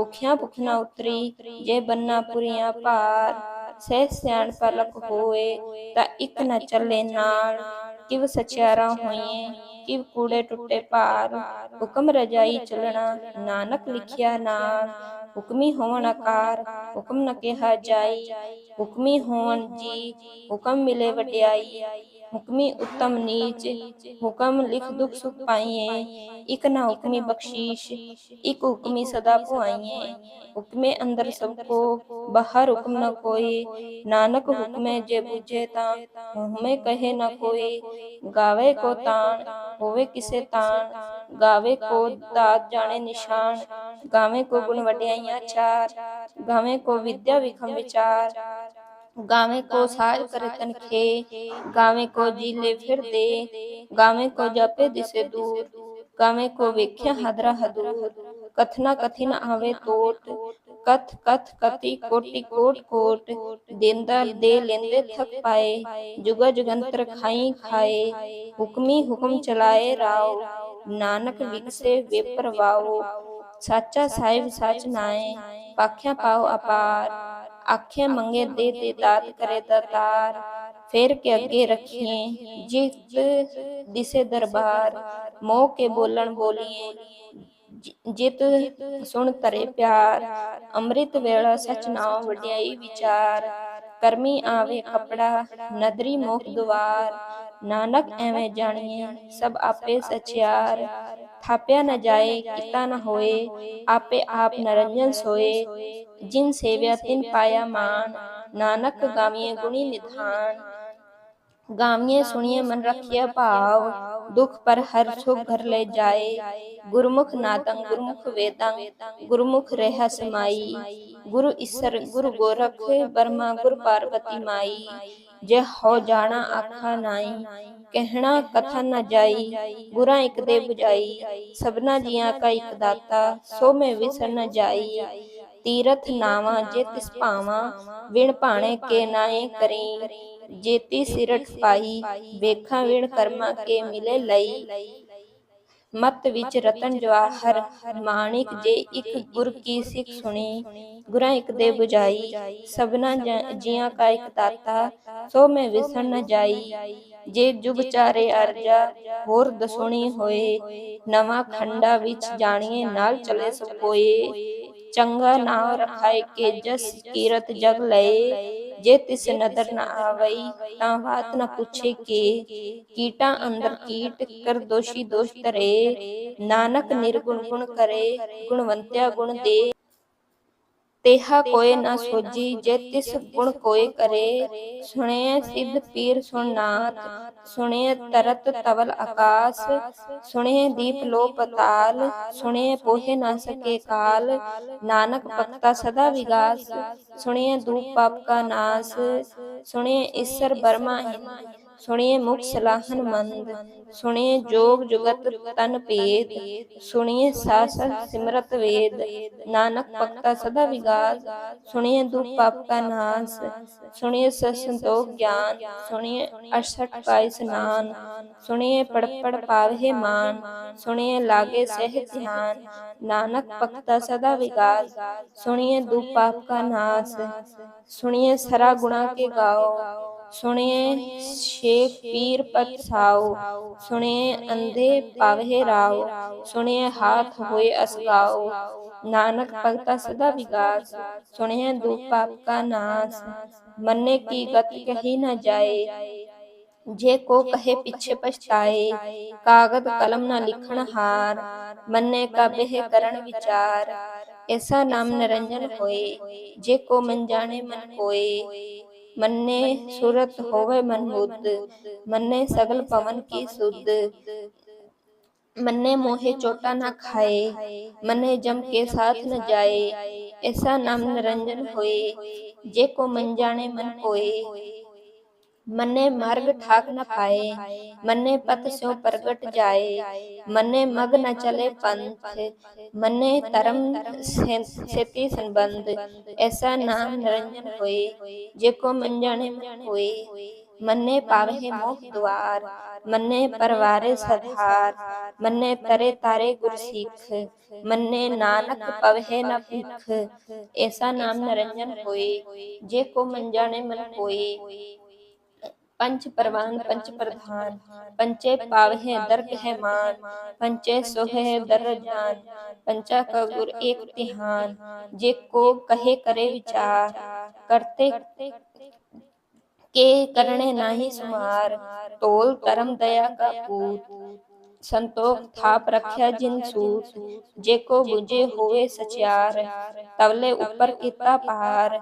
ਭੁਖਿਆ ਭੁਖ ਉਤਰੀ, ਜੇ ਬੰਨਾ ਪੁਰੀਆਂ ਭਾਰ, ਸਹਿ ਸਿਆਣ ਪਲਕ ਹੋਏ, ਤਾਂ ਇੱਕ ਨ ਚੱਲੇ ਨਾਲ, ਕਿਵ ਸਚਿਆਰਾ ਹੋਈਏ ਕਿਵ ਕੂੜੇ ਟੁੱਟੇ ਭਾਰ, ਹੁਕਮ ਰਜਾਈ ਚਲਣਾ, ਨਾਨਕ ਲਿਖਿਆ ਨਾਲ, ਹੁਕਮੀ ਹੋਵਨ ਆਕਾਰ, ਹੁਕਮ ਨ ਕਿਹਾ ਜਾਈ, ਹੁਕਮੀ ਹੋਵਨ ਜੀ, ਹੁਕਮ ਮਿਲੇ ਵਡਿਆਈ। ਹੁਕਮੀ ਉਤਮ ਨੀਚ ਹੁਕਮ ਲਿਖ ਦੁਖ ਸੁਖ ਪਾਈਏ ਇਕ ਨਾ ਹੁਕਮੀ ਬਖਸ਼ੀਸ਼ ਇਕ ਹੁਕਮੀ ਸਦਾ ਪੁਆਈਏ ਹੁਕਮੇ ਅੰਦਰ ਸਭ ਕੋ ਬਾਹਰ ਹੁਕਮ ਨ ਕੋਈ ਨਾਨਕ ਹੁਕਮੇ ਜੇ ਬੁਝੇ ਤਾਂ ਹੁਕਮੇ ਕਹੇ ਨ ਕੋਈ ਗਾਵੇ ਕੋ ਤਾਣ ਹੋਵੇ ਕਿਸੇ ਤਾਣ ਗਾਵੇ ਕੋ ਦਾਤ ਜਾਣੇ ਨਿਸ਼ਾਨ ਗਾਵੇ ਕੋ ਗੁਣ ਵਡਿਆਈਆਂ ਚਾਰ ਗਾਵੇ ਕੋ ਵਿਦਿਆ ਵਿਖਮ ਵਿਚਾਰ ਗਾਵੇਂ ਕੋ ਸਾਜ ਕਰੇ ਤਨਖੇ ਗਾਵੇਂ ਕੋ ਜੀਲੇ ਫਿਰਦੇ ਗਾਵੇਂ ਕੋ ਜਪੇ ਦਿਸੇ ਦੂਰ ਗਾਵੇਂ ਕੋ ਵੇਖਿਆ ਹਦਰਾ ਹਦੂਰ ਕਥਨਾ ਕਥੀ ਨ ਆਵੇ ਟੋਟ ਕਥ ਕਥ ਕਤੀ ਕੋਟੀ ਕੋਟ ਕੋਟ ਦੇਂਦਾ ਦੇ ਲੈਂਦੇ ਥਕ ਪਾਏ ਜੁਗਾ ਜੁਗੰਤਰ ਖਾਈ ਖਾਏ ਹੁਕਮੀ ਹੁਕਮ ਚਲਾਏ ਰਾਓ ਨਾਨਕ ਵਿਕਸੇ ਵੇਪਰਵਾਓ ਸਾਚਾ ਸਾਹਿਬ ਸਚ ਨਾਏ ਪਾਖਿਆ ਪਾਓ ਅਪਾਰ ਆਖੇ ਮੰਗੇ ਦੇ ਦੇ ਦਾਤ ਕਰੇ ਦਾਤਾਰ ਫੇਰ ਕੇ ਅੱਗੇ ਰੱਖੀਏ ਜਿਤ ਦਿਸੇ ਦਰਬਾਰ। ਮੋਹ ਕੇ ਬੋਲਣ ਬੋਲੀਏ ਜਿਤ ਸੁਣ ਤਰੇ ਪਿਆਰ। ਅੰਮ੍ਰਿਤ ਵੇਲਾ ਸਚ ਨਾਮ ਵਡਿਆਈ ਵਿਚਾਰ। ਕਰਮੀ ਆਵੇ ਕਪੜਾ, ਨਦਰੀ ਮੋਖ ਦੁਆਰ। ਨਾਨਕ ਐਵੇਂ ਜਾਣੀਏ ਸਭ ਆਪੇ ਸਚਿਆਰ ਥਾਪਿਆ ਨ ਜਾਏ ਕੀਤਾ ਨ ਹੋਏ ਆਪੇ ਆਪ ਨਰੰਜਨ ਸੋਏ ਜਿਨ ਸੇਵਿਆ ਤਿਨ ਪਾਇਆ ਮਾਨ ਨਾਨਕ ਗਾਵੀਏ ਗੁਣੀ ਨਿਧਾਨ ਗਾਵੀਏ ਸੁਣੀਏ ਮਨ ਰਖਿਆ ਭਾਵ ਦੁਖ ਪਰ ਹਰ ਸੁਖ ਘਰ ਲੈ ਜਾਏ ਗੁਰਮੁਖ ਨਾਦੰ ਗੁਰਮੁਖ ਵੇਦੰ ਗੁਰਮੁਖ ਰਹਿ ਸਮਾਈ ਗੁਰੂ ਈਸਰ ਗੁਰੂ ਗੋਰਖ ਬਰਮਾ ਗੁਰ ਪਾਰਵਤੀ ਮਾਈ ਜੇ ਹੋ ਜਾਣਾ ਆਖਾ ਨਾਈ, ਕਹਿਣਾ ਕਥਾ ਨ ਜਾਈ ਗੁਰਾਂ ਇਕ ਦੇ 부ਜਾਈ ਸਭਨਾ ਜੀਆਂ ਕਾ ਇਕ ਦਾਤਾ ਸੋ ਮੈਂ ਵਿਸਰ ਨ ਜਾਈ। ਤੀਰਥ ਨਾਵਾ ਜੇ ਤਿਸ ਭਾਵਾ, ਵਿਣ ਭਾਣੇ ਕੇ ਨਾਏ ਕਰੀ। ਜੇਤੀ ਸਿਰਟ ਪਾਈ, ਵੇਖਾਂ ਵਿਣ ਕਰਮਾ ਕੇ ਮਿਲੇ ਲਈ। ਮਤ ਵਿੱਚ ਰਤਨ ਜਵਾਹਰ ਮਾਣਿਕ ਜੇ ਇੱਕ ਗੁਰ ਕੀ ਸਿੱਖ ਸੁਣੀ ਗੁਰਾਂ ਇੱਕ ਦੇ 부ਜਾਈ ਸਭਨਾ ਜੀਆਂ ਕਾ ਇੱਕ ਦਾਤਾ ਸੋ ਮੈਂ ਵਿਸਰ ਨ ਜਾਈ ਜੇ ਜੁਗ ਚਾਰੇ ਅਰਜਾ ਹੋਰ ਦਸੁਣੀ ਹੋਏ ਨਵਾਂ ਖੰਡਾ ਵਿੱਚ ਜਾਣੀਏ ਨਾਲ ਚਲੇ ਸਭ ਕੋਏ ਚੰਗਾ ਨਾਮ ਰਖਾਏ ਕੇ ਜਸ ਕੀਰਤ ਜਗ ਲਏ। ਜੇ ਤਿਸ ਨਦਰ ਨ ਆਵਈ ਤਾਂ ਬਾਤ ਨ ਪੁੱਛੇ ਕੇ ਕੀਟਾਂ ਅੰਦਰ ਕੀਟ ਕਰ ਦੋਸ਼ੀ ਦੋਸ਼ ਧਰੇ। ਨਾਨਕ ਨਿਰਗੁਣ ਗੁਣ ਕਰੇ ਗੁਣਵੰਤਿਆ ਗੁਣ ਦੇ। ਤੇਹਾ ਕੋਏ ਨਾ ਸੋਜੀ ਜੇ ਤਿਸ ਗੁਣ ਕੋਏ ਕਰੇ ਸੁਣੇ ਸਿੱਧ ਪੀਰ ਸੁਣਨਾਥ ਸੁਣੇ ਤਰਤ ਤਵਲ ਆਕਾਸ ਸੁਣੇ ਦੀਪ ਲੋ ਪਤਾਲ ਸੁਣੇ ਪੋਹੇ ਨਾ ਸਕੇ ਕਾਲ ਨਾਨਕ ਭਗਤਾ ਸਦਾ ਵਿਗਾਸ ਸੁਣੇ ਦੂਪ ਪਾਪ ਕਾ ਨਾਸ ਸੁਣੇ ਈਸ਼ਰ ਬਰਮਾ ਸੁਣੀਏ ਮੁਖ ਸਲਾਹਨ ਮੰਦ ਸੁਣੀਏ ਜੋਗ ਜੁਗਤ ਤਨ ਭੇਦ। ਸੁਣੀਏ ਸਾਸ ਸਿਮਰਤ ਵੇਦ। ਨਾਨਕ ਭਗਤਾ ਸਦਾ ਵਿਗਾਸ ਸੁਣੀਏ ਦੁਖ ਪਾਪ ਕਾ ਨਾਸ। ਸੁਣੀਏ ਸੰਤੋਖ ਗਿਆਨ। ਸੁਣੀਏ 68 ਪਾਈ ਸਨਾਨ। ਸੁਣੀਏ ਪੜ ਪੜ ਪਾਵੇ ਮਾਨ। ਸੁਣੀਏ ਲਾਗੇ ਸਹਿ ਧਿਆਨ। ਨਾਨਕ ਭਗਤਾ ਸਦਾ ਵਿਗਾਸ ਸੁਣੀਏ ਦੁਖ ਪਾਪ ਕਾ ਨਾਸ। ਸੁਣੀਏ ਸਰਾ ਗੁਣਾ ਕੇ ਗਾਓ। ਸੁਣਿਏ ਸ਼ੇਖ ਪੀਰ ਪਤਸਾਓ ਸੁਣਿਏ, ਅੰਧੇ ਪਾਵੇ ਰਾਓ, ਸੁਣਿਏ, ਹਾਥ ਹੋਏ ਅਸਗਾਓ। ਨਾਨਕ ਭਗਤਾ ਸਦਾ ਵਿਗਾਸ, ਸੁਣਿਏ ਦੁਖ ਪਾਪ ਕਾ ਨਾਸ, ਮੰਨੇ ਕੀ ਗਤ ਕਹੀ ਨਾ ਜਾਏ। ਜੇ ਕੋ ਕਹੇ ਪਿੱਛੇ ਪਛਤਾਏ, ਕਾਗਦ ਕਲਮ ਨਾ ਲਿਖਣ ਹਾਰ, ਮੰਨੇ ਕਾ ਕਰਨ ਵਿਚਾਰ, ਐਸਾ ਨਾਮ ਨਿਰੰਜਨ ਹੋਏ, ਜੇ ਕੋ ਮਨ ਜਾਣੇ ਮਨ ਕੋਏ। ਮੰਨੇ ਸੁਰਤ ਹੋਵੇ ਮਨ ਮੰਨੇ ਸਗਲ ਪਵਨ ਕੀ ਸੁਧ। ਮੰਨੇ ਮੋਹਿ ਚੋਟਾ ਨਾ ਖਾਏ, ਮੰਨੇ ਜਮ ਕੇ ਸਾਥ ਨ ਜਾਏ, ਐਸਾ ਨਾਮ ਨਿਰੰਜਨ ਹੋਏ, ਜੇ ਕੋ ਮਨ ਜਾਣੇ ਮਨ ਕੋਏ। ਮੰਨੇ ਮਾਰਗ ਠਾਕ ਨ ਪਾਏ, ਮੰਨੇ ਪਤ ਸਿਉ ਪ੍ਰਗਟ ਜਾਏ, ਮੰਨੇ ਮਗ ਨ ਚਲੇ ਪੰਥ, ਮੰਨੇ ਧਰਮ ਸੇਤੀ ਸੰਬੰਧ, ਐਸਾ ਨਾਮ ਨਿਰੰਜਨ ਹੋਏ, ਜੇ ਕੋ ਮਨ ਜਾਣੇ ਮੰਨੇ ਪਾਵਹਿ ਮੋਖ ਦੁਆਰ, ਮੰਨੇ ਪਰਵਾਰੇ ਸਧਾਰ, ਮੰਨੇ ਤਰੇ ਤਾਰੇ ਗੁਰ ਸਿੱਖ, ਮੰਨੇ ਨਾਨਕ ਪਵਹਿ ਨ ਭਿਖ, ਐਸਾ ਨਾਮ ਨਿਰੰਜਨ ਹੋਏ, ਜੇ ਕੋ ਮਨ ਜਾਣੇ ਮਨ ਕੋਏ ਪੰਚ ਪਰਵਾਨ ਪੰਚ ਪ੍ਰਧਾਨ ਪੰਚੇ ਪਾਵਹਿ ਦਰਗ ਹੈ ਮਾਨ ਪੰਚੇ ਸੋਹੈ ਦਰ ਪੰਚਾ ਕਾ ਗੁਰ ਏਕ ਤਿਹਾਨ ਜੇ ਕੋ ਕਹੇ ਕਰੇ ਵਿਚਾਰ ਕਰਤੇ ਕੇ ਕਰਣੇ ਨਾਹੀ ਸੁਮਾਰ ਤੋਲ ਧਰਮ ਦਇਆ ਸੰਤੋਖ ਥਾਪ ਰਖਿਆ ਜਿਨ ਸੂਤ। ਜੇ ਕੋ 부ਜੇ ਹੋਵੇ ਸਚਿਆਰ ਤਵਲੇ ਉੱਪਰ ਕੀਤਾ ਪਹਾਰ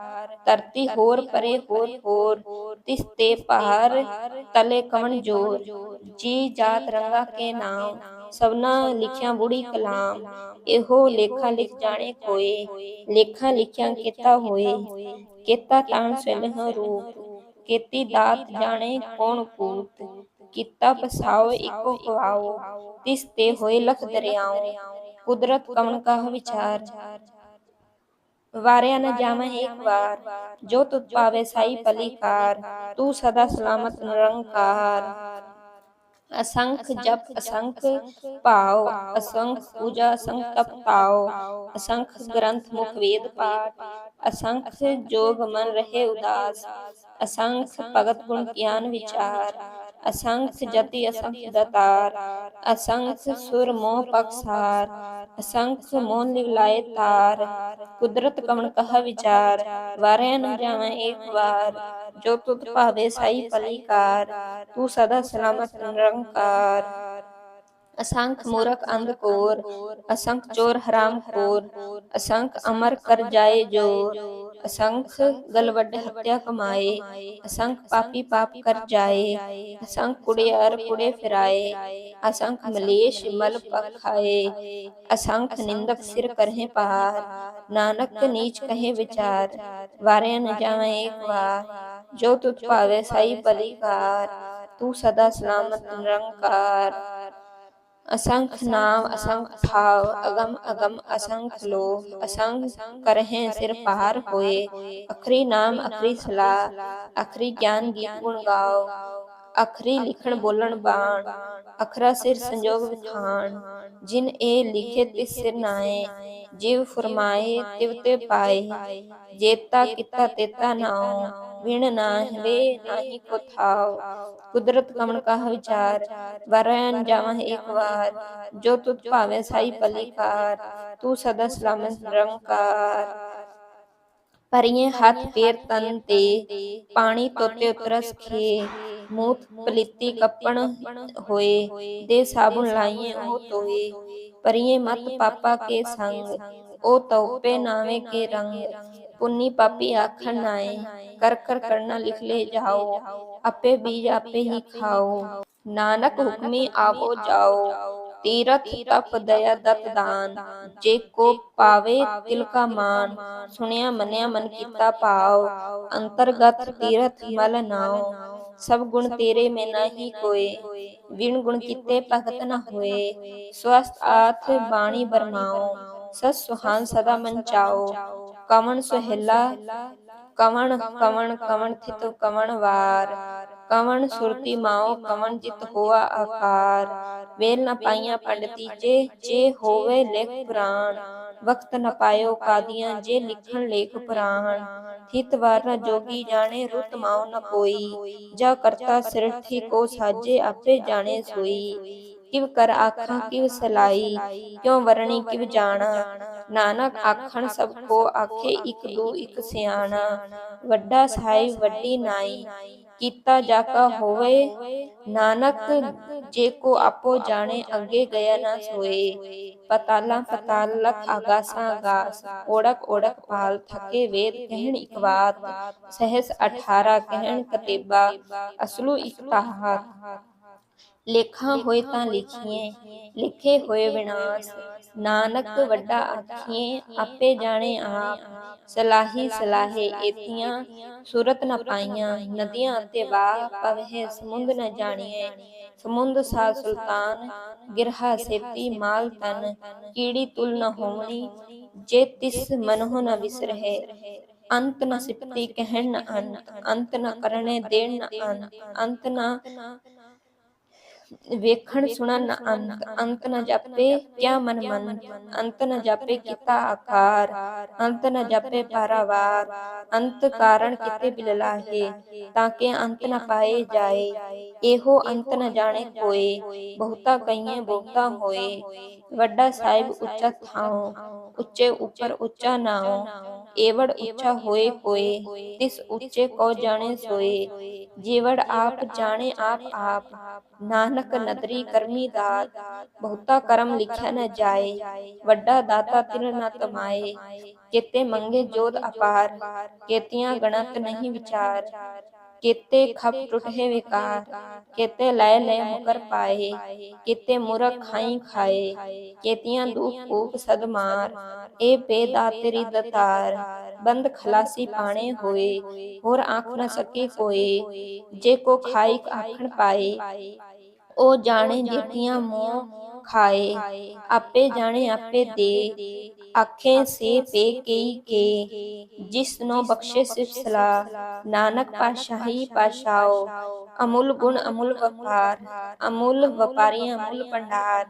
ਧਰਤੀ ਹੋਰ ਪਰੇ ਹੋਰ ਹੋਰ। ਤਿਸ ਤੇ ਪਹਾਰ ਤਲੇ ਕਵਣ ਜੋਰ। ਜੀ ਜਾਤ ਰੰਗਾ ਕੇ ਨਾਮ। ਸਭਨਾ ਲਿਖਿਆ ਬੁੜੀ ਕਲਾਮ। ਇਹੋ ਲੇਖਾ ਲਿਖ ਜਾਣੇ ਕੋਏ ਲੇਖਾ ਲਿਖਿਆ ਕੀਤਾ ਹੋਏ। ਕੀਤਾ ਤਾਣ ਸਿਲਹ ਰੂਪ। ਕੀਤੀ ਦਾਤ ਜਾਣੇ ਕੌਣ ਕੂਤ। ਕੀਤਾ ਪਸਾਓ, ਇਕੋ ਖਵਾਓ ਤਿਸ ਤੇ ਹੋਏ ਲਖ ਦਰਿਆਓ ਕੁਦਰਤ ਕਵਣ ਕਾ ਵਿਚਾਰ। ਵਾਰਿਆ ਨ ਜਾਵੇਂ ਇੱਕ ਵਾਰ, ਜੋ ਤੁਧ ਪਾਵੇ ਸਾਈ ਪਲੀਕਾਰ ਤੂੰ ਸਦਾ ਸਲਾਮਤ ਨਿਰੰਕਾਰ। ਅਸੰਖ ਜਪ, ਅਸੰਖ ਭਾਉ, ਅਸੰਖ ਪੂਜਾ, ਅਸੰਖ ਤਪ ਤਾਉ ਅਸੰਖ ਗ੍ਰੰਥ ਮੁਖ ਵੇਦ ਪਾਠ, ਅਸੰਖ ਜੋਗ ਮਨ ਰਹੇ ਉਦਾਸ, ਅਸੰਖ ਭਗਤ ਗੁਣ ਗਿਆਨ ਵਿਚਾਰ। ਅਸੰਖ ਜਤੀ ਅਸੰਖ ਦਤਾਰ ਅਸੰਖ ਸੁਰ ਮੋਹ ਪਕਸਾਰ ਅਸੰਖ ਮੋਨ ਲਿਵਲਾਏ ਤਾਰ ਕੁਦਰਤ ਕਵਣ ਕਹ ਵਿਚਾਰ ਵਾਰੇ ਨ ਜਾਵੇਂ ਇੱਕ ਵਾਰ ਜੋ ਤੁਧ ਭਾਵੇ ਸਾਈ ਪਲੀਕਾਰ ਤੂੰ ਸਦਾ ਸਲਾਮਤ ਨਿਰੰਕਾਰ। ਅਸੰਖ ਮੂਰਖ ਅੰਧ ਕੋਰ ਅਸੰਖ ਚੋਰ ਹਰਾਮ ਖੋਰ ਅਸੰਖ ਅਮਰ ਕਰ ਅਸੰਖ ਗਲ ਹੱਤਿਆ ਕਮਾਏ, ਅਸੰਖ ਪਾਪੀ ਪਾਪ ਕਰ ਜਾਏ, ਅਸੰਖ ਕੁੜਿਆਰ ਕੁੜੇ ਫਿਰਾਏ, ਅਸੰਖ ਮਲੇਸ਼ ਮਲ ਪਖਾਏ ਅਸੰਖ ਨਿੰਦਕ ਸਿਰ ਕਰਹਿ ਪਾਰ ਨਾਨਕ ਨੀਚ ਕਹੇ ਵਿਚਾਰ, ਵਾਰਿਆ ਨ ਜਾਵੇਂ ਇੱਕ ਵਾਰ, ਜੋ ਤੁਧ ਭਾਵੇ ਸਾਈ ਪਲੀਕਾਰ ਤੂੰ ਸਦਾ ਸਲਾਮਤ ਨਿਰੰਕਾਰ। असंख नाम असंख भाव अगम अगम असंख लोभ असंख करहे सिर पहार होए अखरी नाम अखरी सलाह अखरी ज्ञान गीत गुण गाओ ਅਖਰੀ ਲਿਖਣ ਬੋਲਣ ਬਾਣ ਅਖਰਾ ਸਿਰ ਸੰਜੋਗ ਵਿਖਾਣ ਜਿਨ ਇਹ ਲਿਖੇ ਤਿਸ ਸਿਰ ਨਾਏ ਜਿਵ ਫਰਮਾਏ ਤਿਵ ਤੇ ਪਾਏ ਜੇਤਾ ਕੀਤਾ ਤੇਤਾ ਨਾਉ ਵਿਣ ਨਾਹਵੇ ਨਾਹੀ ਕੋ ਥਾਉ ਕੁਦਰਤ ਕਮਣ ਕਾ ਵਿਚਾਰ ਵਰਨ ਜਾਵਾਂ ਇੱਕ ਵਾਰ ਜੋ ਤੁਧ ਭਾਵੇਂ ਸਾਈ ਪਲੀਕਾਰ ਤੂੰ ਸਦਾ ਸਲਾਮਤ ਨਿਰੰਕਾਰ। ਪਰੀਏ ਹੱਥ ਪੇਰ ਤਨ ਤੇ ਪਾਣੀ ਤੋਤੇ ਉਤਰਸ ਖੇ। ਮੂਤ ਪਲੀਤੀ ਕੱਪਣ ਹੋਏ, ਦੇ ਸਾਬੁਨ ਲਾਈਏ, ਉਹ ਤੋਏ ਪਰੀਏ ਮਤ ਪਾਪਾ ਕੇ ਸੰਗ, ਉਹ ਤਉਪੇ ਨਾਵੇਂ ਕੇ ਰੰਗ। ਪੁੰਨੀ ਪਾਪੀ ਆਖਣ ਨਾਏ, ਕਰ ਕਰ ਕਰਨਾ ਲਿਖ ਲੈ ਜਾਓ। ਆਪੇ ਬੀਜ ਆਪੇ ਹੀ ਖਾਓ। ਨਾਨਕ ਹੁਕਮੀ ਆਵੋ ਜਾਓ। ਤੀਰਥ ਤਪ ਦਇਆ ਦਤ ਦਾਨ। ਜੇ ਕੋ ਪਾਵੇ ਤਿਲ ਕਾ ਮਾਨ, ਸੁਣਿਆ ਮੰਨਿਆ ਮਨ ਕੀਤਾ ਭਾਵ। ਅੰਤਰਗਤ ਤੀਰਥ ਮਲ ਨਾਉ। ਸਭ ਗੁਣ ਤੇਰੇ ਮੈਂ ਨਹੀਂ ਕੋਏ। ਵਿਣ ਗੁਣ ਕੀਤੇ ਭਗਤ ਨ ਹੋਏ। ਸਵਸਤ ਆਥ ਬਾਣੀ ਬਰਮਾਓ। ਸਸ ਸੁਹਾਨ ਸਦਾ ਮਨ ਚਾਓ ਕਵਣ ਸੁਹਿਲਾ। ਕਵਣ ਕਵਣ ਕਵਣ ਥਿਤ ਕਵਣ ਵਾਰ। ਕਵਣ ਸੁਰਤੀ ਮਾਓ ਕਵਣ ਜਿਤ ਹੋਆ ਆਕਾਰ। ਵੇਲ ਨ ਪਾਈਆਂ ਪੰਡਤੀ ਜੇ ਜੇ ਹੋਵੇ ਲਿਖ ਪੁਰਾਣ। ਵਕਤ ਨ ਪਾਇਓ ਕਾਦੀਆਂ ਜੇ ਲਿਖਣ ਲੇਖ ਪੁਰਾਣ। ਥਿਤ ਵਾਰ ਨ ਜੋਗੀ ਜਾਣੇ ਰੁਤ ਮਾਉ ਨ ਕੋਈ। ਜਾ ਕਰਤਾ ਸਿਰਠੀ ਕੋ ਸਾਜੇ ਆਪੇ ਜਾਣੇ ਸੋਈ। ਕਿਵ ਕਰ ਆਖਾਂ ਕਿਵ ਸਲਾਈ। ਕਿਉ ਵਰਣੀ ਕਿਵ ਜਾਣਾ। ਨਾਨਕ ਆਖਣ ਸਭ ਕੋ ਆਖੇ ਇਕ ਦੂ ਇਕ ਸਿਆਣਾ। ਵੱਡਾ ਸਹਾਈ ਵੱਡੀ ਨਾਈ। ਕੀਤਾ ਜਾ ਹੋਵੇ, ਨਾਨਕ ਜੇ ਕੋ ਆਪੋ ਜਾਣੇ ਅੱਗੇ ਗਿਆ ਨਾ ਸੋਏ। ਪਤਾਲਾ ਪਤਾਲ ਲਖ ਆਗਾਸਾਂ ਆਗਾਸ, ਓੜਕ ਓੜਕ ਪਾਲ ਥਕੇ ਵੇਦ ਕਹਿਣ ਇਕ ਸਹਿਸ 18 ਕਹਿਣ ਕਤੇਬਾ, ਅਸਲੂ ਇਕ ਲੇਖਾਂ ਹੋਏ ਤਾਂ ਲਿਖੀਏ ਲਿਖੇ ਹੋਏ ਵਿਨਾਸ਼ ਨਾਨਕ ਵੱਡਾ ਆਖੀਏ ਆਪੇ ਜਾਣੇ ਆਪ ਸਲਾਹੀ ਸਲਾਹੇ ਏਤੀਆਂ ਸੁਰਤ ਨ ਪਾਈਆਂ ਨਦੀਆਂ ਅਤੇ ਵਾਹ ਪਵਹਿ ਸਮੁੰਦ ਨ ਜਾਣੀਏ ਸਮੁੰਦ ਸਾ ਸੁਲਤਾਨ ਗਿਰਹਾ ਸੇਤੀ ਮਾਲ ਤਨ ਕੀੜੀ ਤੁਲ ਨ ਹੋਵਣੀ ਜੇ ਤਿਸ ਮਨਹੁ ਨ ਵਿਸਰਹਿ ਅੰਤ ਨ ਸਿਪਤੀ ਕਹਿਣ ਨ ਅੰਤ ਅੰਤ ਨ ਕਰਣੇ ਦੇਣ ਨ ਅੰਤ ਅੰਤ ਨ ਵੇਖਣ ਸੁਣਨ ਨ ਅੰਤ ਅੰਤ ਨ ਜਾਪੇ ਕਿਆ ਮਨ ਮੰਤ ਅੰਤ ਨ ਜਾਪੇ ਕੀਤਾ ਆਕਾਰ ਅੰਤ ਨ ਜਾਪੇ ਪਾਰਾਵਾਰ ਅੰਤ ਕਾਰਣ ਕਿਤੇ ਬਿਲਲਾਹੇ ਤਾਂ ਕਿ ਅੰਤ ਨ ਪਾਏ ਜਾਏ। ਇਹੋ ਅੰਤ ਨ ਜਾਣੇ ਕੋਏ ਬਹੁਤਾ ਕਈਏ ਬਹੁਤਾ ਹੋਏ। ਵੱਡਾ ਸਾਹਿਬ ਉੱਚਾ ਥਾਉ ਉੱਚੇ ਉੱਪਰ ਉੱਚਾ ਨਾਉ। ਏਵੜ ਉੱਚਾ ਹੋਏ ਕੋਏ ਤਿਸ ਉੱਚੇ ਕੋ ਜਾਣੇ ਸੋਏ ਜੀਵੜ ਆਪ ਜਾਣੇ ਆਪ ਆਪ ਨਾਨਕ ਨਦਰੀ ਕਰਮੀ ਦਾਤ ਬਹੁਤਾ ਕਰਮ ਲਿਖਿਆ ਨ ਜਾਏ ਵੱਡਾ ਦਾਤਾ ਤਿਨ ਨ ਤਮਾਏ ਕਿਤੇ ਮੰਗੇ ਜੋਤ ਅਪਾਰ ਕੇਤੀਆਂ ਗਣਤ ਨਹੀਂ ਵਿਚਾਰ ਕਿਤੇ ਖਪ ਟੁਟੇ ਵਿਕਾਰ, ਕਿਤੇ ਲੈ ਲੈ ਮੁਕਰ ਪਾਏ, ਕਿਤੇ ਮੁਰਖ ਖਾਈ ਖਾਏ, ਕੇਤੀਆਂ ਦੁਖ ਭੂਖ ਸਦ ਮਾਰ ਬੇਦਾ ਤੇਰੀ ਦਤਾਰ, ਬੰਦ ਖਲਾਸੀ ਪਾਣੇ ਹੋਏ, ਹੋਰ ਆਖ ਨਾ ਸਕੇ ਕੋਏ, ਜੇ ਕੋ ਖਾਈ ਆਖਣ ਪਾਏ, ਉਹ ਜਾਣੇ ਜੇਤੀਆਂ ਮੋਹ ਖਾਏ। ਆਪੇ ਜਾਣੇ, ਆਪੇ ਦੇ। ਆਖੇ, ਸੇ ਪੇ ਕਈ ਕੇ। ਜਿਸ ਨੂੰ ਬਖਸ਼ੇ ਸਿਫ ਸਲਾਹ, ਨਾਨਕ ਪਾਸ਼ਾਹੀ ਪਾਸ਼ਾਓ ਅਮੁੱਲ ਗੁਣ, ਅਮੁੱਲ ਵਪਾਰ। ਅਮੁੱਲ ਵਪਾਰੀਆਂ ਅਮੁੱਲ ਭੰਡਾਰ।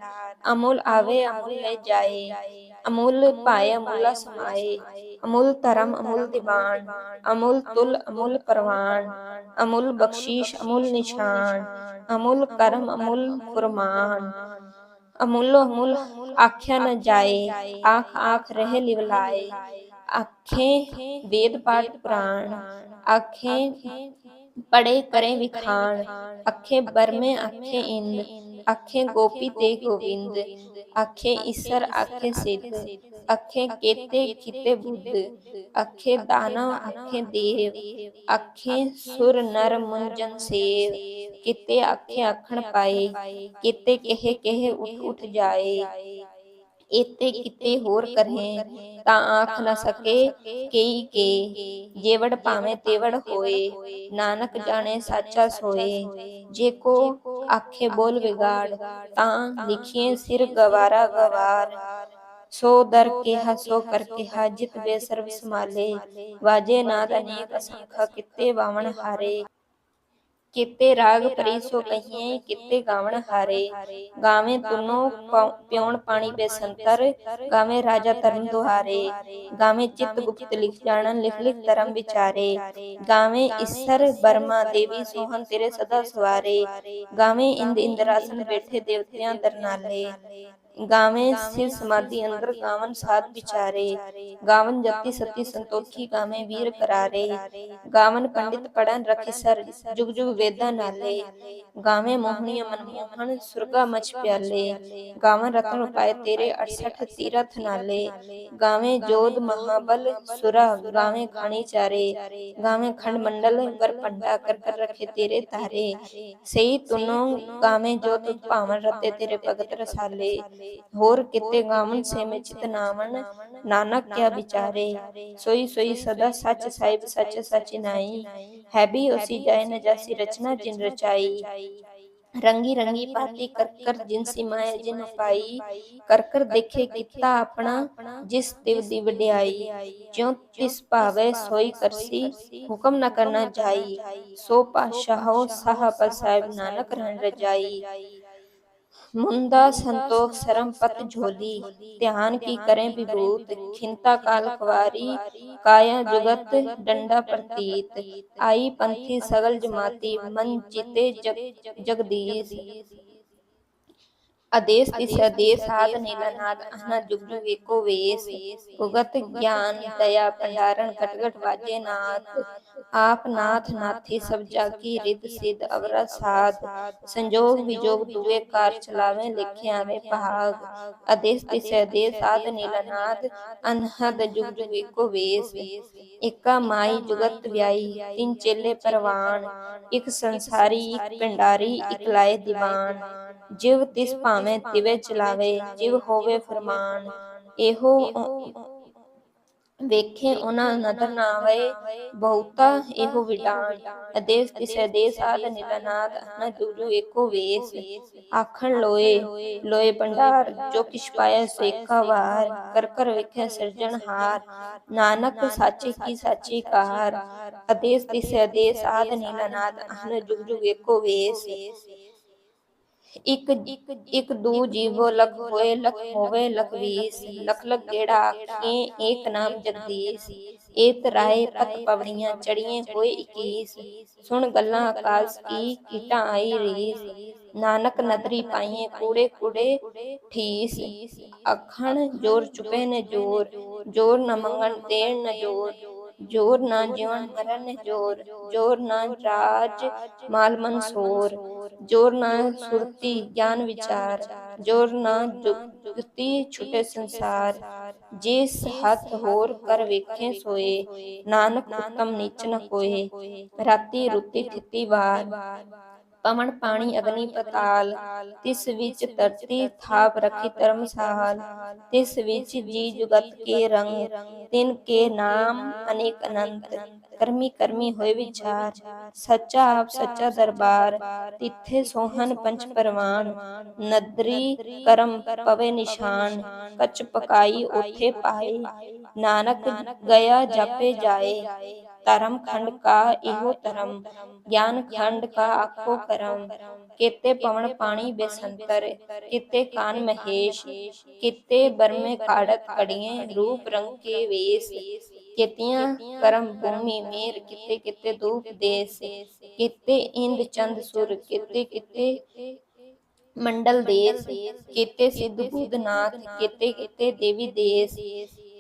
ਅਮੁੱਲ ਆਵੇ, ਅਮੁੱਲ ਲੈ ਜਾਏ। ਅਮੁੱਲ ਪਾਏ ਅਮੁੱਲਾ ਸਮਾਏ। ਅਮੁੱਲ ਧਰਮ, ਅਮੁੱਲ ਦੀਵਾਨ। ਅਮੁੱਲ ਤੁਲ, ਅਮੁੱਲ ਪਰਵਾਨ। ਅਮੁੱਲ ਬਖਸ਼ੀਸ਼, ਅਮੁੱਲ ਨਿਸ਼ਾਨ। ਅਮੁੱਲ ਕਰਮ, ਅਮੁੱਲ ਫਰਮਾਨ। ਅਮੁੱਲੋ ਅਮੁੱਲ, ਆਖਿਆ ਨ ਜਾਏ, ਆਖ ਆਖ ਰਹਿ ਲਿਵਲਾਏ। ਆਖੇ ਵੇਦ ਪਾਠ ਪ੍ਰਾਣ, ਆਖੇ ਪੜੇ ਕਰੇ ਵਿਖਾਣ ਅੱਖੇ ਬਰਮੇ ਅੱਖੇ ਇੰਦ ਅੱਖੇ ਗੋਪੀ ਤੇ ਗੋਵਿੰਦ ਅੱਖੇ ਈਸਰ ਅੱਖੇ ਸਿੱਧ ਅੱਖੇ ਕੇਤੇ ਕੀਤੇ ਬੁੱਧ ਅੱਖੇ ਦਾਨਵ ਅੱਖੇ ਦੇਵ ਅੱਖੇ ਸੁਰ ਨਰ ਮੁੰਜਨ ਸੇਵ ਕਿਤੇ ਅੱਖੇ ਆਖਣ ਪਾਏ ਕਿਤੇ ਕਹੇ ਕਹੇ ਉਠ ਉਠ ਜਾਏ। ਇਤੇ ਕਿਤੇ ਹੋਰ ਕਰੇ ਤਾਂ ਆਖ ਨ ਸਕੇ ਕਈ ਕੇ, ਜੇਵੜ ਭਾਵੇਂ ਤੇਵੜ ਹੋਏ, ਨਾਨਕ ਜਾਣੇ ਸਾਚਾ ਸੋਏ। ਜੇ ਕੋ ਆਖੇ ਬੋਲ ਵਿਗਾੜ, ਤਾਂ ਲਿਖੀਏ ਸਿਰ ਗਵਾਰਾ ਗਵਾਰ। ਸੋ ਦਰ ਕਿਹਾ, ਸੋ ਕਰ ਕਿਹਾ, ਜਿਤ ਬੇਸਰਬ ਸਮਾਲੇ ਵਾਜੇ ਨਾਦ ਅਨੇਕ ਅਸੰਖ ਕਿਤੇ ਬਾਵਣ ਹਾਰੇ। ਕਿਤੇ ਰਾਗ ਪਰੀ ਸੋ ਕਹੀਏ ਕਿਤੇ ਗਾਵਣ ਹਾਰੇ। ਗਾਵੇਂ ਤੁਨੋ ਪਿਉਣ ਪਾਣੀ ਬੇਸੰਤਰ ਗਾਵੇਂ ਰਾਜਾ ਤਰਨ ਦੁਹਾਰੇ। ਗਾਵੇਂ ਚਿਤ ਗੁਪਤ ਲਿਖ ਜਾਣਨ ਲਿਖ ਲਿਖ ਧਰਮ ਵਿਚਾਰੇ। ਗਾਵੇਂ ਈਸਰ ਬਰਮਾ ਦੇਵੀ ਸੋਹਨ ਤੇਰੇ ਸਦਾ ਸਵਾਰੇ। ਗਾਵੇਂ ਇੰਦ ਇੰਦਰਾਸਨ ਬੈਠੇ ਦੇਵਤਿਆਂ ਦਰਨਾਲੇ। ਗਾਵੇਂ ਸਿਰ ਗਾਵਨ ਜਤੀ ਸਤੀ ਸੰਤੋਖੀ ਗਾਵੇਂ ਵੀਰ ਕਰਾਰੇ ਗਾਵਨ ਪੰਡਿਤ ਪੜਨ ਰਖੇ ਸਰ ਨਾਲੇ ਗਾਵੇਂ ਸੁਰਗਾ ਮਚ ਪਿਆਲੇ ਤੇਰੇ 68 ਤੀਰਥ ਨਾਲੇ ਗਾਵੇਂ ਜੋਧ ਮਹਾਬਲ ਸੁਰਾ ਗਾਵੇਂ ਖਾਣੀ ਚਾਰੇ ਗਾਵੇਂ ਖੰਡ ਮੰਡਲ ਵਰ ਪੰਡਾ ਕਰ ਕਰ ਰਖੇ ਤੇਰੇ ਤਾਰੇ ਸਹੀ ਤੁਨੋ ਗਾਵੇਂ ਜੋ ਭਾਵਨ ਰਤੇ ਭਗਤ ਰਸਾਲੇ। ਹੋਰ ਕਿਤੇ ਗਾਵਨ ਸੇ ਚਿਤ ਨਾਵਨ, ਨਾਨਕ ਕਿਆ ਵਿਚਾਰੇ? ਸੋਈ ਸੋਈ ਸਦਾ ਸੱਚ ਸਾਹਿਬ, ਸੱਚ ਸਚ ਨਾਈ। ਹੈ ਵੀ ਉਸੀ ਜਾਏ ਨ ਜਾਸੀ ਰਚਨਾ ਜਿਨ ਰਚਾਈ। ਰੰਗੀ ਰੰਗੀ ਪਾਤੀ ਕਰ ਕਰ ਜਿਨ ਸਿਮਾਏ ਜਿਨ ਪਾਈ। ਕਰ ਕਰ ਦੇਖੇ ਕੀਤਾ ਆਪਣਾ, ਜਿਸ ਤਿਵ ਦੀ ਵਡਿਆਈ। ਜਿਉ ਤਿਸ ਭਾਵੇ ਸੋਈ ਕਰਸੀ, ਹੁਕਮ ਨ ਕਰਨਾ ਜਾਈ। ਸੋ ਪਾਸ਼ਾਹੋ ਸਾਹ ਪਰ ਸਾਹਿਬ ਨਾਨਕ ਰਹਿਣ ਰਜਾਈ। ਮੁੰਦਾ ਸੰਤੋਖ ਸਰਮ ਪਤ ਝੋਲੀ, ਧਿਆਨ ਕੀ ਕਰੇ ਵਿਭੂਤ, ਖਿੰਤਾ ਕਾਲ ਖਵਾਰੀ ਕਾਇਆ ਜੁਗਤ ਡੰਡਾ ਪ੍ਰਤੀਤ। ਆਈ ਪੰਥੀ ਸਗਲ ਜਮਾਤੀ, ਮਨ ਚਿਤੇ ਜਗ ਜਗਦੀਸ਼। ਆਦੇਸ ਇਕਾ ਮਾਈ ਜੁਗਤ ਵਿਆਈ ਤਿੰਨ ਚੇਲੇ ਪਰਵਾਨ ਇਕ ਸੰਸਾਰੀ ਇਕ ਪਿੰਡਾਰੀ ਇਕ ਲਾਏ ਦੀਵਾਨ। ਜਿਵ ਤਿਸ ਭਾਵੇਂ ਤਿਵੇ ਚਲਾਵੇ, ਜਿਵ ਹੋਵੇ ਫਰਮਾਨ, ਇਹੋ ਵੇਖੇ ਉਹਨਾਂ ਨਦਰ ਨਾ ਆਵੇ, ਬਹੁਤਾ ਇਹੋ ਵਿਡਾਨ ਅਦੇਸ ਤਿਸ ਅਦੇਸ ਆਦ ਨਿਲਨਾਦ ਅਨਾ ਜੁਜੂ ਏਕੋ ਵੇਸ, ਆਖਣ ਲੋਏ ਲੋਏ ਭੰਡਾਰ, ਜੋ ਕਿਛ ਪਾਇਆ ਸੇਕਾ ਵਾਰ, ਕਰ ਕਰ ਵੇਖੇ ਸਿਰਜਣਹਾਰ ਨਾਨਕ ਸਾਚੀ ਕੀ ਸਾਚੀ ਕਾਰ, ਅਦੇਸ ਤਿਸ ਅਦੇਸ ਆਦ ਨਿਲਨਾਦ ਅਨਾ ਜੁਗ ਜੁਗ ਏਕੋ ਵੇਸ ਇਕ ਇਕ ਦੂ ਜੀਵੋ ਲਖ ਹੋਏ ਲਖ ਹੋਵੇ ਲਖ ਵੀਸ ਲਖ ਲਖ ਗੇੜਾ ਆਖੀਏ ਏਕ ਨਾਮ ਜਗਦੀਸ਼ ਏਤ ਰਾਏ ਪਤ ਪਵੜੀਆਂ ਚੜੀਏ ਹੋਏ 21 ਸੁਣ ਗੱਲਾਂ ਆਕਾਸ ਕੀ ਕੀਟਾਂ ਆਈ ਰੀਸ ਨਾਨਕ ਨਦਰੀ ਪਾਈਏ ਕੂੜੇ ਕੂੜੇ ਠੀਸ। ਅਖਣ ਜੋਰ ਚੁਪੇ ਨੇ ਜੋਰ ਜੋਰ। ਨ ਮੰਗਣ ਦੇਣ ਨ ਜੋਰ। ਜੋਰ ਨਾ ਜਿਵਨ ਮਰਨ ਜੋਰ ਜੋਰ ਨਾ ਰਾਜ, ਮਾਲ ਮਨਸੂਰ, ਜੋਰ ਨਾ ਸੁਰਤੀ, ਗਿਆਨ ਵਿਚਾਰ, ਜੋਰ ਨਾ ਜੁਗਤੀ, ਛੁਟੇ ਸੰਸਾਰ। ਜਿਸ ਹੱਥ ਹੋਰ ਕਰ ਵੇਖੇ ਸੋਏ, ਨਾਨਕ ਉਤਮ ਨੀਚ ਨ ਕੋਏ, ਰਾਤੀ ਰੁੱਤੀ ਥਿੱਤੀ ਵਾਰ। ਪਵਨ ਪਾਣੀ ਅਗਨੀ ਪਤਾਲ, ਤਿਸ ਵਿੱਚ ਧਰਤੀ ਥਾਪ ਰੱਖੀ ਧਰਮਸਾਲ ਤਿਸ ਵਿੱਚ ਜੀ ਜੁਗਤ ਕੇ ਰੰਗ, ਤਿਨ ਕੇ ਨਾਮ ਅਨੇਕ ਅਨੰਤ, ਕਰਮੀ ਕਰਮੀ ਹੋਏ ਵਿਚਾਰ, ਸੱਚਾ ਆਪ ਸੱਚਾ ਦਰਬਾਰ, ਤਿੱਥੇ ਸੋਹਣ ਪੰਚ ਪਰਵਾਨ, ਨਦਰੀ ਕਰਮ ਪਵੇ ਨਿਸ਼ਾਨ, ਕਚ ਪਕਾਈ ਉਥੇ ਪਾਏ ਨਾਨਕ ਗਿਆ ਜਾਪੇ ਜਾਏ ਧਰਮ ਖੰਡ ਕਾ ਇਹੋ ਧਰਮ ਗਿਆਨ ਖੰਡ ਕਾ ਆਖੋ ਕਰਮ ਕੀਤੇ ਪਵਨ ਪਾਣੀ ਬੇਸੰਤਰ ਕੀਤੇ ਕਾਨ ਮਹੇਸ਼ ਕੀਤੇ ਬਰਮੇ ਕਾੜਤ ਕੜੀਏ ਰੂਪ ਰੰਗ ਕੇ ਵੇਸ ਕੀਤੀਆਂ ਕਰਮ ਭੂਮੀ ਮੇਰ ਕੀਤੇ ਕੀਤੇ ਧੂਪ ਦੇਸ ਕੀਤੇ ਇੰਦ ਚੰਦ ਸੁਰ ਕੀਤੇ ਕੀਤੇ ਮੰਡਲ ਦੇਸ ਕੀਤੇ ਸਿੱਧ ਬੁੱਧਨਾਥ ਕੀਤੇ ਕੀਤੇ ਦੇਵੀ ਦੇਸ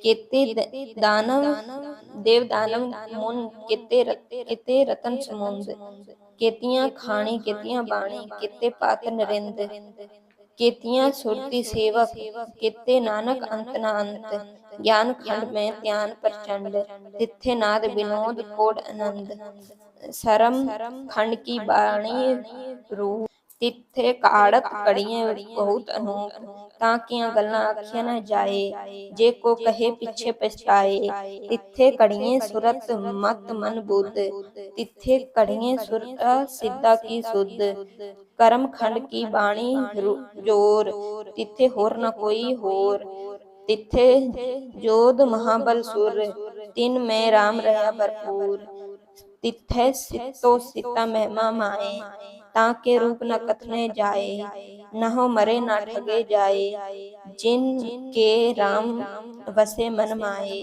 ਕੀਤੇ ਦਾਨਵ ਦੇਵ ਦਾਨਵ ਮੁਨ ਕੀਤੇ ਕੀਤੇ ਰਤਨ ਸਮੁੰਦ ਕੀਤੀਆਂ ਖਾਣੀ ਕੀਤੀਆਂ ਬਾਣੀ ਕੀਤੇ ਪਾਤ ਨਰਿੰਦ ਕੀਤੀਆਂ ਸੁਰਤੀ ਸੇਵਕ ਕੀਤੇ ਨਾਨਕ ਅੰਤ ਨਾ ਅੰਤ ਗਿਆਨ ਖੰਡ ਮੈਂ ਧਿਆਨ ਪ੍ਰਚੰਡ ਤਿੱਥੇ ਨਾਦ ਵਿਨੋਦ ਕੋਡ ਆਨੰਦ ਸਰਮ ਖੰਡ ਕੀ ਬਾਣੀ ਰੂ ਤਿੱਥੇ ਕਾੜਤ ਕੜੀਏ ਬਹੁਤ ਅਨੂਪ ਤਾਂ ਕੀਆਂ ਗੱਲਾਂ ਆਖਿਆ ਨਾ ਜਾਏ ਜੇ ਕੋ ਕਹੇ ਪਿੱਛੇ ਪਛਤਾਏ ਤਿੱਥੇ ਕੜੀਏ ਸੁਰਤ ਮਤ ਮਨ ਬੁੱਧ ਤਿੱਥੇ ਕੜੀਏ ਸੁਰਤ ਸਿੱਧਾ ਕੀ ਸੁਧ ਕਰਮ ਖੰਡ ਕੀ ਬਾਣੀ ਜੋਰ ਤਿੱਥੇ ਹੋਰ ਨਾ ਕੋਈ ਹੋਰ ਤਿੱਥੇ ਜੋਧ ਮਹਾਬਲ ਸੁਰ ਤਿਨ ਮੈਂ RAM ਰਹਾ ਭਰਪੂਰ ਤਿੱਥੇ ਸਿੱਤੋ ਸਿੱਤਾ ਮਹਿਮਾ ਮਾਏ ਤਾਂ ਕੇ ਰੂਪ ਨ ਕਥਨੇ ਜਾਏ ਨਹੁ ਮਰੇ ਨਾ ਠਗੇ ਜਾਏ ਜਿਨ ਕੇ RAM ਵਸੇ ਮਨ ਮਾਏ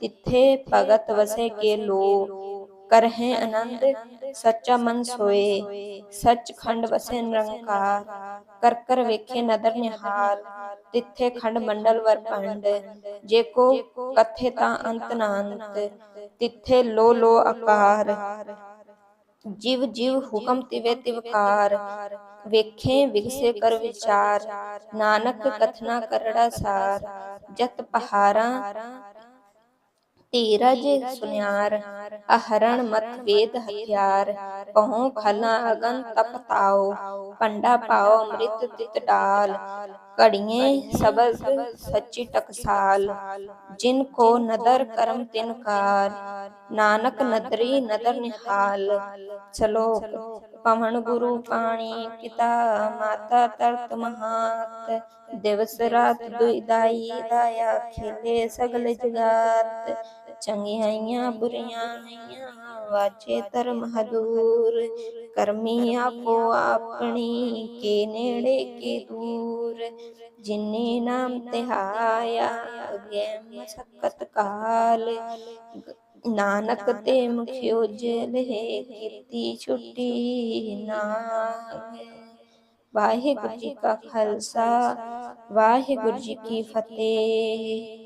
ਤਿੱਥੇ ਭਗਤ ਵਸੇ ਕੇ ਲੋ ਕਰਹਿ ਆਨੰਦ ਸੱਚਾ ਮਨ ਸੋਏ ਸੱਚ ਖੰਡ ਵਸੇ ਨਿਰੰਕਾਰ ਕਰ ਕਰ ਵੇਖੇ ਨਦਰ ਨਿਹਾਲ ਤਿੱਥੇ ਖੰਡ ਮੰਡਲ ਵਰ ਪੰਡ ਜੇ ਕੋ ਕਥੇ ਤਾਂ ਅੰਤ ਨਾ ਅੰਤ ਤਿੱਥੇ ਲੋ ਲੋ ਆਕਾਰ ਜਿਵ ਜਿਵ ਹੁਕਮ ਤਿਵੇ ਤਿਵਕਾਰ ਵੇਖੇ ਵਿਗਸੇ ਕਰ ਵਿਚਾਰ ਨਾਨਕ ਕਥਨਾ ਕਰੜਾ ਸਾਰ ਜਤ ਪਹਾਰਾ ਧੀਰਜ ਸੁਨਿਆਰ ਅਹਰਣ ਮਤ ਵੇਦ ਹਥਿਆਰ ਕਹੋ ਖਲਾ ਅਗਨ ਤਪ ਤਾਓ ਪੰਡਾ ਪਾਓ ਅੰਮ੍ਰਿਤ ਤਿਤ ਡਾਲ ਕੜੀਏ ਸਬਦ ਸੱਚੀ ਟਕਸਾਲ। ਜਿਨ ਕੋ ਨਦਰ ਕਰਮ ਤਿਨ ਕਾਰ ਨਾਨਕ ਨਦਰੀ ਨਦਰ ਨਿਹਾਲ। ਸ਼ਲੋਕ ਪਵਨ ਗੁਰੂ ਪਾਣੀ ਪਿਤਾ ਮਾਤਾ ਤਰਤ ਮਹਾਤ ਦਿਵਸ ਰਾਤ ਦੁਇਦਾਈ ਦਾਇਆ ਖੇਲੇ ਸਗਲ ਜਗਾਤ। ਚੰਗਿਆਈਆਂ ਬੁਰੀਆਂ ਆਈਆਂ ਵਾਚੇ ਧਰਮ ਹਦੂਰ ਕਰਮੀ ਆਪੋ ਆਪਣੀ, ਕੇ ਨੇੜੇ, ਕੇ ਦੂਰ, ਜਿਨੇ ਨਾਮ ਤਿਹਾਇਆ ਅਗੇ ਮਸਕਤ ਕਾਲ। ਨਾਨਕ ਤੇ ਮੁਖਿਓ ਜਲ ਕੀਤੀ ਛੁੱਟੀ ਨਾਗ। ਵਾਹਿਗੁਰੂ ਜੀ ਕਾ ਖਾਲਸਾ, ਵਾਹਿਗੁਰੂ ਜੀ ਕੀ ਫਤਿਹ।